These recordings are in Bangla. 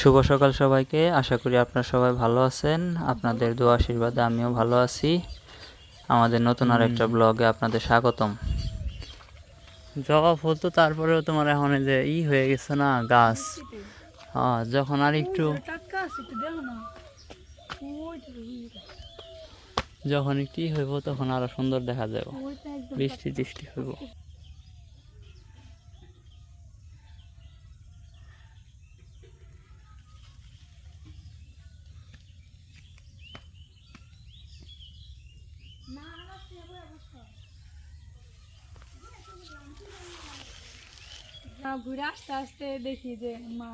শুভ সকাল সবাইকে। আশা করি আপনারা সবাই ভালো আছেন। আপনাদের দোয়া আশীর্বাদে আমিও ভালো আছি। আমাদের নতুন আর একটা ব্লগে আপনাদের স্বাগতম। জবা ফুল তো তারপরেও তোমার এখন এই যে ই হয়ে গেছে না গাছ। হ্যাঁ যখন আর একটু টাটকা আছে একটু দেখো না। ওইটা ওইটা যখন একটু ই হইব তখন আরও সুন্দর দেখা যাবে। বৃষ্টি টিষ্টি হইব। ঘুরে আস্তে আস্তে দেখি যে মা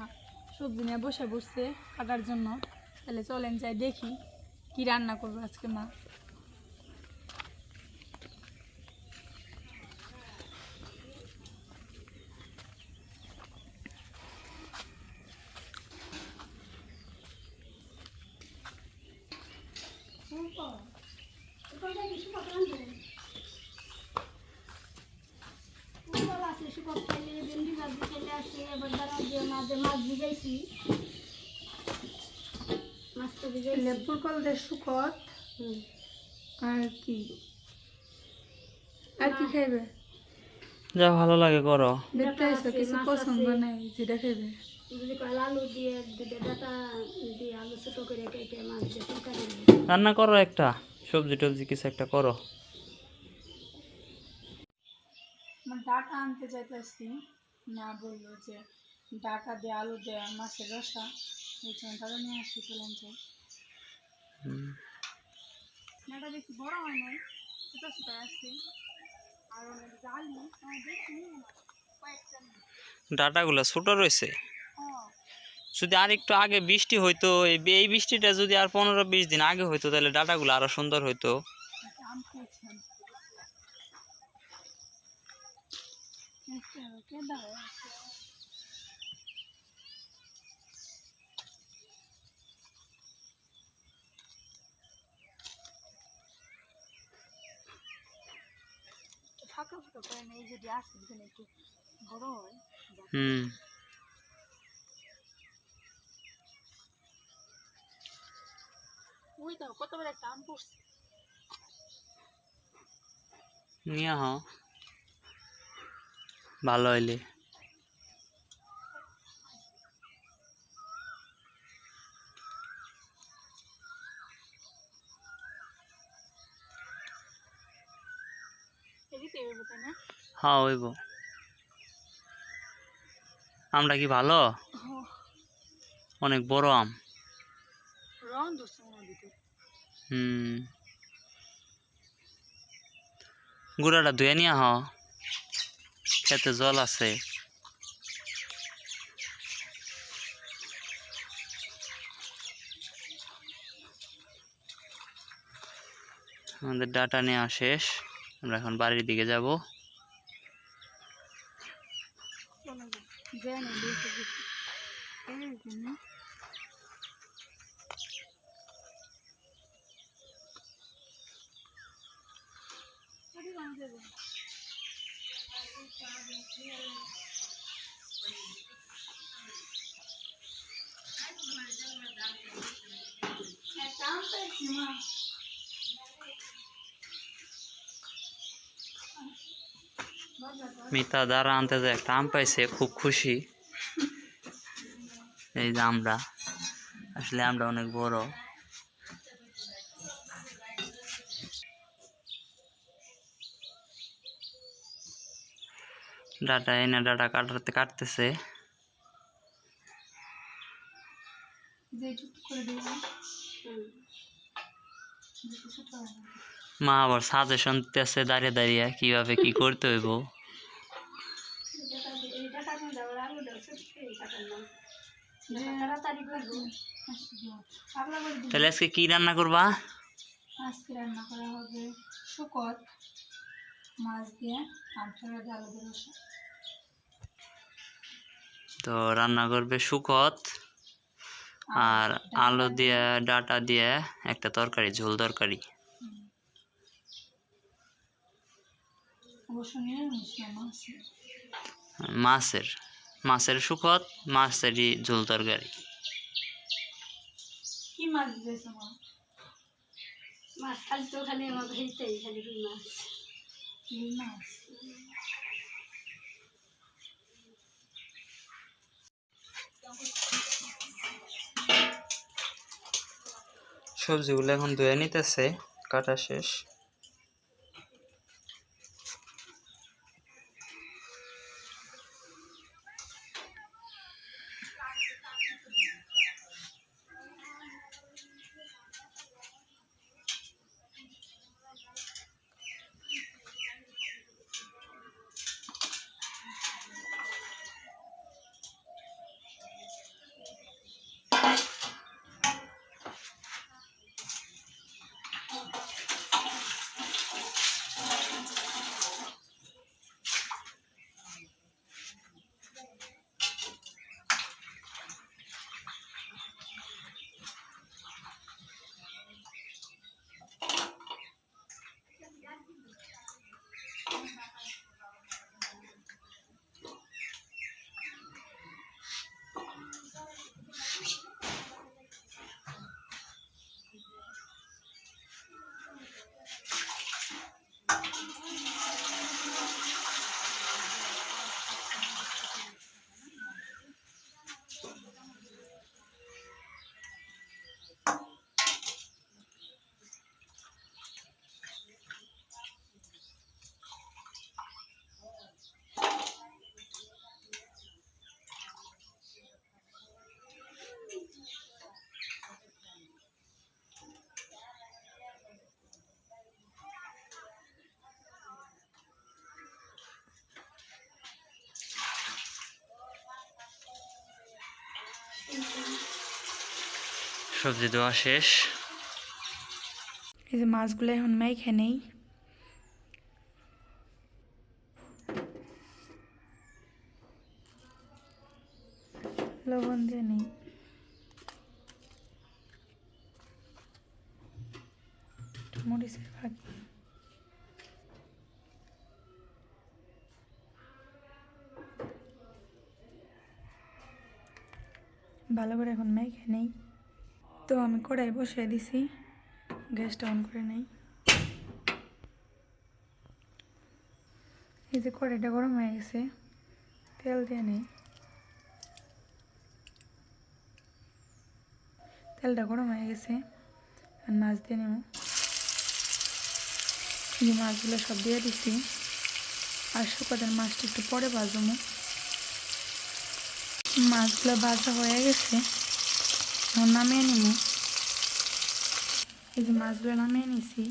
সবজি নিয়ে বসে বসছে কাটার জন্য। তাহলে চলেন যাই দেখি কি রান্না করব আজকে মা। লেবুর কল দিয়ে শুকত আর কি? আর কি খাইবে? যা ভালো লাগে করো। দেখতে এসো কিছু পছন্দ নাই যেটা খাইবে। যদি দিয়ে দুটো ডাটা দিয়ে আলু ছোটো করে কেটে মাছ দিয়ে তরকারি দিয়ে। রান্না করো একটা সবজি টবজি কিছু একটা করো। ডাটা আনতে চাইতেছি না বলল যে ডাটা দিয়ে আলু দিয়ে মাছের রসা এই জন্য নিয়ে আসছি চলেন যাই। বেশি বড় হয় নাই ছোটো ছোটো আসছে। আর অনেক জালি আমার বেশি নিয়ে না কয়েকটা নিয়ে। ডাটাগুলো ছোট রয়েছে? হ্যাঁ। যদি আর একটু আগে বৃষ্টি হইতো এই বৃষ্টিটা যদি আর পনেরো বিশ দিন আগে হইতো তাহলে ডাটাগুলো আরও সুন্দর হইতো খেয়েছেন কে দাঁড়ায় আছে ফাঁকা ফাঁকা করে না এই যদি আসে এখানে একটু বড় হয় হুম। ওই দাও কত বড় একটা আম পড়ছে নিয়ে হ। ভালো হইলে। হইব। আমটা কি ভালো? অনেক বড় আম। হুম। গুড়াটা ধুয়ে নিয়ে হ খেতে জল আছে। আমাদের ডাটা নেওয়া শেষ। আমরা এখন বাড়ির দিকে যাব চলে যাও যায় না দেখে দেখি এই জন্য মিতা দ্বারা আনতে যে একটা আম পাইছে খুব খুশি। এই যে আমরা আসলে আমরা অনেক বড়। ডাটা এনে ডাটা কাটাতে কাটতেছে। মা আবার সাজেশন দিতেছে দাঁড়িয়ে দাঁড়িয়ে কীভাবে কি করতে হইব এই ডাটা দিয়ে দাও আর আলু দাও ছোটো করে কাটার নাম যে তাড়াতাড়ি করব আসছে দিও। পাগলা করে দিবি। তাহলে আজকে কি রান্না করবা? আজকে রান্না করা হবে শুকত মাছ দিয়ে তো রান্না করবে শুকত আর আলু দিয়ে ডাটা দিয়ে একটা তরকারি ঝোল তরকারি। মাছের। মাছের শুকত মাছেরই ঝোল তরকারি। কি মাছ দিয়েছ মাছ খালি তো খালি আমার ভেজতেই খালি মাছ? মাছ? সবজিগুলো এখন ধুয়ে নিতেছে কাটা শেষ। সবজি দেওয়া শেষ। এই যে মাছগুলো এখন মেখে নেই। লবণ দিয়ে নেই। মরিচের ভালো করে এখন মেখে নেই। তো আমি কড়াই বসিয়ে দিছি। গ্যাসটা অন করে নেই। এই যে কড়াইটা গরম হয়ে গেছে, তেল দিয়ে নেই। তেলটা গরম হয়ে গেছে, আর মাছ দিয়ে নেব। এই মাছগুলো সব দিয়ে দিছি, আর শুকাদের মাছটা একটু পরে ভাজবো। মাছগুলো ভাজা হয়ে গেছে। এখন নামিয়ে নিব এই যে মাছগুলো নামিয়ে নিছি।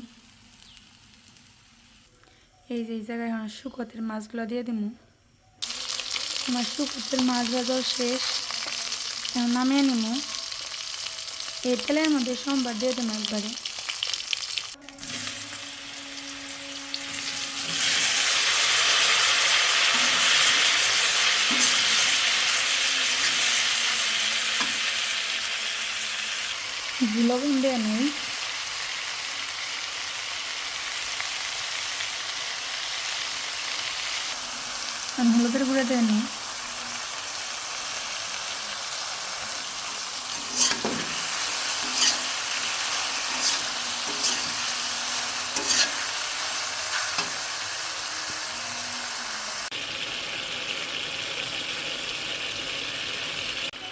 এই যে এই জায়গায় এখন শুকতের মাছগুলো দিয়ে দিব আমার শুকতের মাছ বাজার শেষ। এখন নামিয়ে নিব এই তেলের মধ্যে সোমবার দিয়ে দেবো একবারে। লবণ দেওয়া নেই আমি হলুদের গুঁড়ো দেওয়া নেই।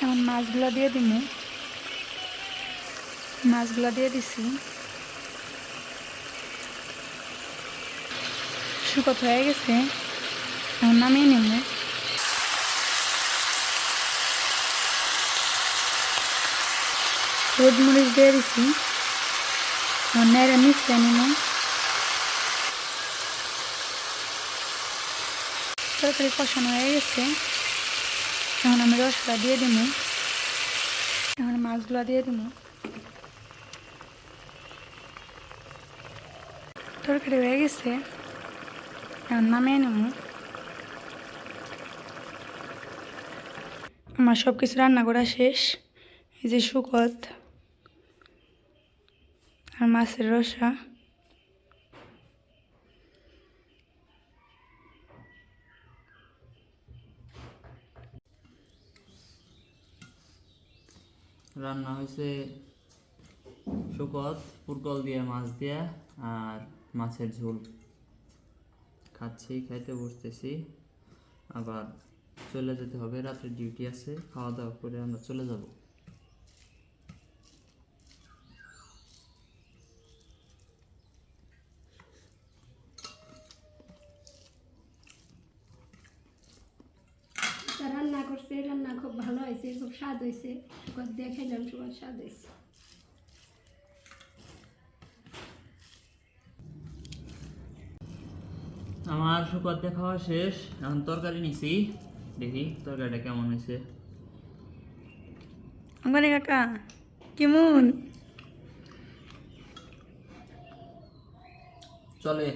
এখন মাছগুলো দিয়ে দিব মাছগুলো দিয়ে দিছি। শুকত হয়ে গেছে। এখন নামিয়ে নেব। হলুদ মরিচ দিয়ে দিছি। নেড়ে মিশিয়ে নিব। তরকারি কষানো হয়ে গেছে। এখন আমি রসটা দিয়ে দিব। এখন মাছগুলো দিয়ে দিব। তরকারি হয়ে গেছে। এখন নামিয়ে নেব। আমার সব কিছু রান্না করা শেষ। এই যে শুকত আর মাছের রসা। রান্না হয়েছে শুকত পুরকল দিয়ে, মাছ দিয়ে আর মাছের ঝোল। খাচ্ছি, খাইতে বসতেছি। আবার চলে যেতে হবে, রাত্রে ডিউটি আছে খাওয়া দাওয়া করে আমরা চলে যাব। রান্না করছে, রান্না খুব ভালো হয়েছে, খুব স্বাদ হয়েছে। শুকর দিয়ে খাইলাম সবার স্বাদ হয়েছে। আমার শুকত খাওয়া শেষ। এখন তরকারি নিছি। দেখি তরকারিটা কেমন হয়েছে। অঙ্গনে কাকা কেমন? চলে।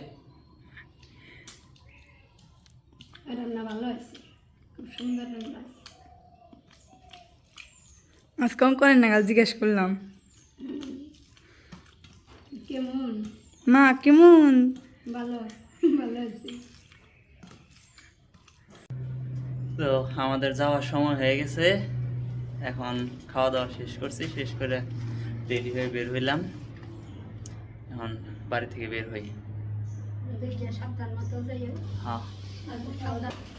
রান্না ভালো হয়েছে। খুব সুন্দর রান্না হয়েছে। আজকে অঙ্কনের নাগাল জিজ্ঞেস করলাম। কেমন? মা কেমন? ভালো। তো আমাদের যাওয়ার সময় হয়ে গেছে। এখন খাওয়া দাওয়া শেষ করছি শেষ করে রেডি হয়ে বের হইলাম। এখন বাড়ি থেকে বের হই। হ্যাঁ আর খাওয়া দাওয়া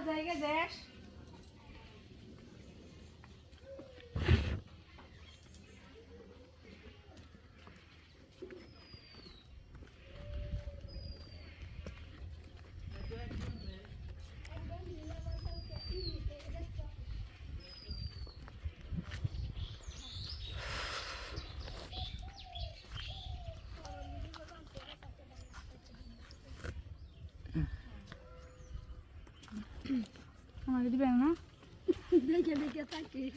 জায়গা দেশ দেখে দেখে থাকিস।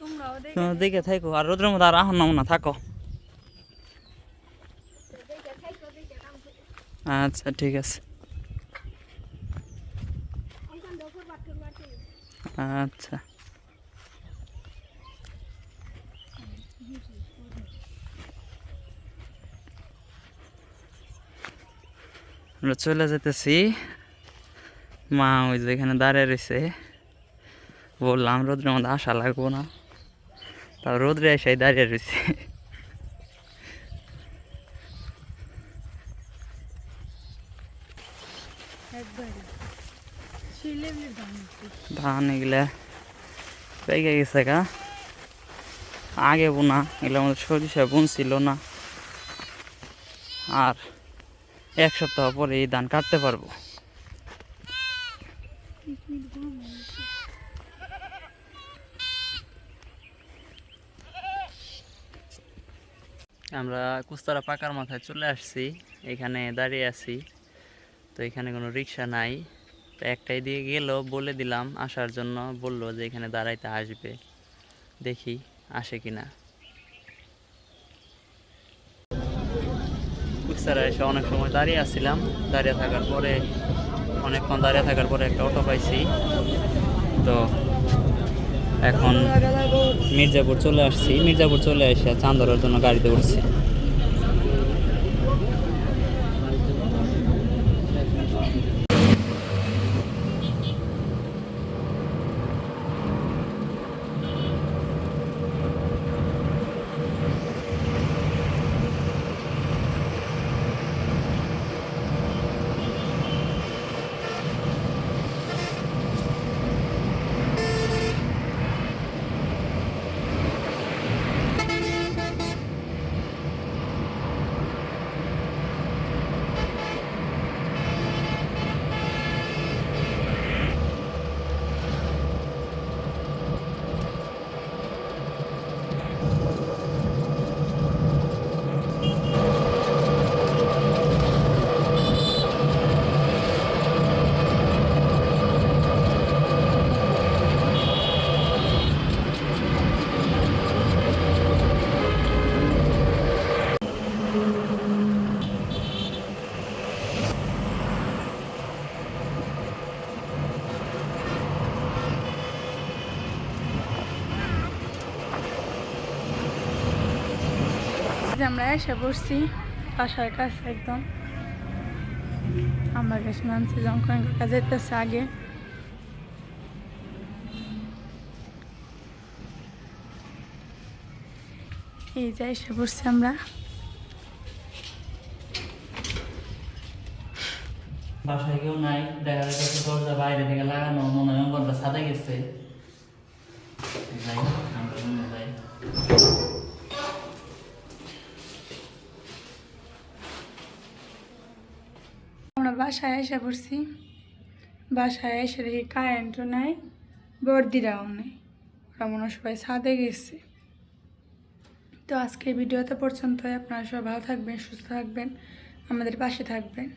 তোমরাও দেখ তোমরা দেখে থাকো আর রোদ্রের মধ্যে আর আহন না থাকো। আচ্ছা ঠিক আছে। আচ্ছা। আমরা চলে যেতেছি মা ওই যে এখানে দাঁড়িয়ে রয়েছে বললাম রোদ্রের মধ্যে আসা লাগবো না। তা রোদ্রে এসে দাঁড়িয়ে রয়েছে ধান এগুলা পেকে গেছে গা। আগে বোনা এগুলো আমাদের সরিষা বুনছিল না। আর এক সপ্তাহ পরে এই ধান কাটতে পারব। আমরা কুস্তারা পাকার মাথায় চলে আসছি, এখানে দাঁড়িয়ে আছি। তো এখানে কোনো রিক্সা নাই। তো একটাই দিয়ে গেল, বলে দিলাম, আসার জন্য বলল যে এখানে দাঁড়াইতে আসবে। দেখি আসে কিনা। কুস্তারা এসে অনেক সময় দাঁড়িয়ে আসছিলাম দাঁড়িয়ে থাকার পরে, অনেকক্ষণ দাঁড়িয়ে থাকার পরে একটা অটো পাইছি। তো এখন মির্জাপুর চলে আসছি। মির্জাপুর চলে এসে চান্দরের জন্য গাড়িতে উঠছি। যে আমরা এসে পড়ছি বাসার কাছে একদম। আমার কাছে নামছি, যখন কাকা যেতেছে আগে। এই যে এসে পড়ছি আমরা। বাসায় কেউ নাই, দেখা যাচ্ছে দরজা বাইরে থেকে লাগানো, মনে হয় ঘরটা সাদা গেছে। যাই আমরা যাই আমরা বাসায় এসে পড়ছি। বাসায় এসে দেখি কারেন্টও নাই বর্দিরাও নেই। ওরা মনে সবাই ছাদে গেছে। তো আজকে ভিডিওতে পর্যন্ত আপনারা সবাই ভালো থাকবেন, সুস্থ থাকবেন, আমাদের পাশে থাকবেন।